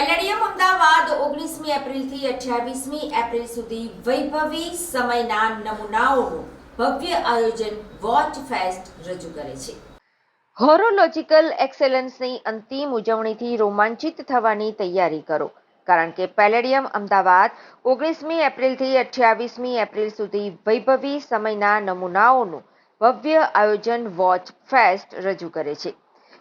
Palladium Ahmedabad ઓગણીસમી એપ્રિલથી અઠ્યાવીસમી April સુધી વૈભવી સમયના નમૂનાઓનું ભવ્ય આયોજન વોચ ફેસ્ટ રજૂ કરે છે. હોરોલોજિકલ એક્સેલન્સની અંતિમ ઉજવણીથી રોમાંચિત થવાની તૈયારી કરો. કારણ કે પેલેડિયમ અમદાવાદ ઓગણીસમી એપ્રિલથી અઠ્યાવીસમી એપ્રિલ સુધી વૈભવી સમયના નમૂનાઓનું ભવ્ય આયોજન વોચ ફેસ્ટ રજૂ કરે છે.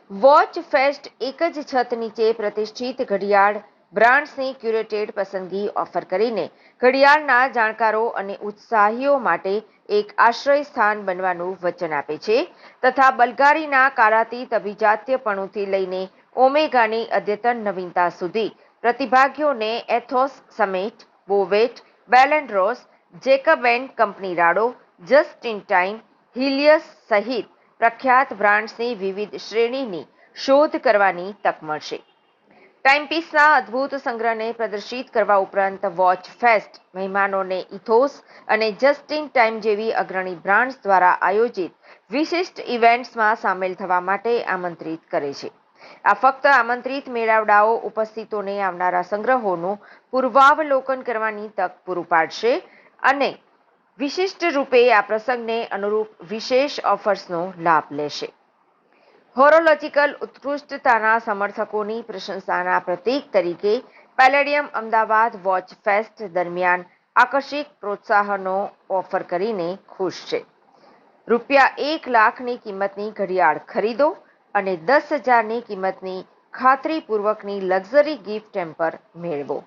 વોચ ફેસ્ટ એક જ છત નીચે પ્રતિષ્ઠિત ઘડિયાળ બ્રાન્ડ્સની ક્યુરેટેડ પસંદગી ઓફર કરીને ઘડિયાળના જાણકારો અને ઉત્સાહીઓ માટે એક આશ્રય સ્થાન બનવાનું વચન આપે છે તથા બલગારીના કારાતીત અભિજાત્યપણુથી લઈને ઓમેગાની અદ્યતન નવીનતા સુધી પ્રતિભાગીઓને એથોસ, સમેટ, Bovet, બેલેન્ડ્રોસ, Jacob and company Rado, just in time Helios સહિત પ્રખ્યાત બ્રાન્ડ્સની વિવિધ શ્રેણીની શોધ કરવાની તક મળશે. ટાઈમપીસના અદ્ભુત સંગ્રહને પ્રદર્શિત કરવા ઉપરાંત વોચ ફેસ્ટ, મહેમાનોને ઇથોસ અને જસ્ટ ઇન ટાઈમ જેવી અગ્રણી બ્રાન્ડ્સ દ્વારા આયોજિત વિશિષ્ટ ઇવેન્ટ્સમાં સામેલ થવા માટે આમંત્રિત કરે છે. આ ફક્ત આમંત્રિત મેળાવડાઓ ઉપસ્થિતોને આવનારા સંગ્રહોનું પૂર્વાવલોકન કરવાની તક પૂરું પાડશે અને વિશિષ્ટ રૂપે આ પ્રસંગને અનુરૂપ વિશેષ ઓફર્સનો લાભ લેશે. હોરોલોજિકલ ઉત્કૃષ્ટતાના સમર્થકોની પ્રશંસાના પ્રતીક તરીકે પેલેડિયમ અમદાવાદ વોચ ફેસ્ટ દરમિયાન આકર્ષિક પ્રોત્સાહનો ઓફર કરીને ખુશ છે. રૂપિયા એક લાખની કિંમતની ઘડિયાળ ખરીદો અને દસ હજારની કિંમતની ખાતરીપૂર્વકની લક્ઝરી ગિફ્ટ ટેમ્પર મેળવો.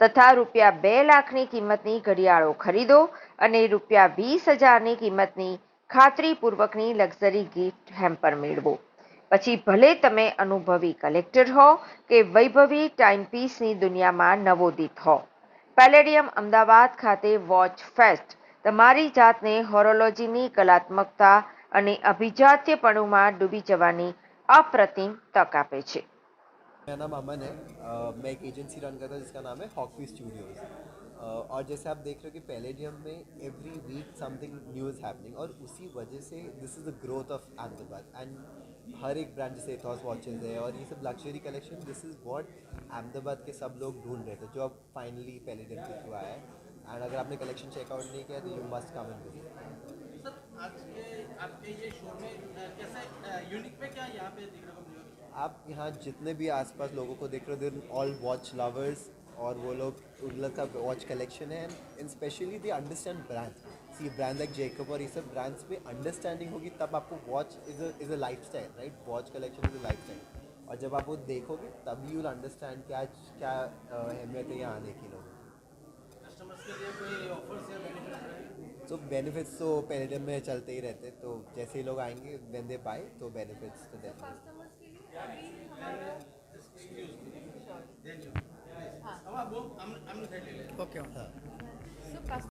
તથા રૂપિયા બે લાખની કિંમતની ઘડિયાળો ખરીદો અને રૂપિયા વીસ હજારની કિંમતની ખાતરીપૂર્વકની લક્ઝરી ગિફ્ટ હેમ્પર મેળવો. પછી ભલે તમે અનુભવી કલેક્ટર હો કે વૈભવી ટાઈમપીસની દુનિયામાં નવોદિત હો. પેલેડિયમ અમદાવાદ ખાતે વોચ ફેસ્ટ, તમારી જાતને હોરોલોજીની કલાત્મકતા અને અભિજાત્યપણુમાં ડૂબી જવાની અપ્રતિમ તક આપે છે. મેં એક એજન્સી રન કરતા જિસકા નામ હૈ હોકવી સ્ટુડિયોઝ. और जैसे आप देख रहे हो कि पैलेडियम में every week something new is happening और उसी वजह से this is the growth of Ahmedabad and हर एक ब्रांड जैसे एथॉस वॉचेज है और ये सब luxury collection this is what Ahmedabad के सब लोग ढूंढ रहे थे जो अब फाइनली पैलेडियम के थ्रू आया है। एंड अगर आपने कलेक्शन चेकआउट नहीं किया तो you must come and visit sir आज के आपके ये शो में कैसे यूनिक में क्या यहाँ पे देखने को मिलेगा आप? यहाँ जितने भी आसपास लोगों को देख रहे हो देर ऑल वॉच लवर्स और वो लोग उन लोग का वॉच कलेक्शन है and specially they understand brands C brand like Jacob और ये सब ब्रांड्स में अंडरस्टैंडिंग होगी तब आपको watch is is a lifestyle right watch collection is a lifestyle और जब आप वो देखोगे तभी यू अंडरस्टैंड कि आज क्या अहमियत है यहाँ आने की लोगों की। कस्टमर्स के लिए कोई ऑफर्स या बेनिफिट तो बेनिफिट्स तो पेरिडम में चलते ही रहते तो जैसे ही लोग आएँगे वेन दे बाय तो बेनिफिट्स तो डेफिनेटली qualquer um. Tá.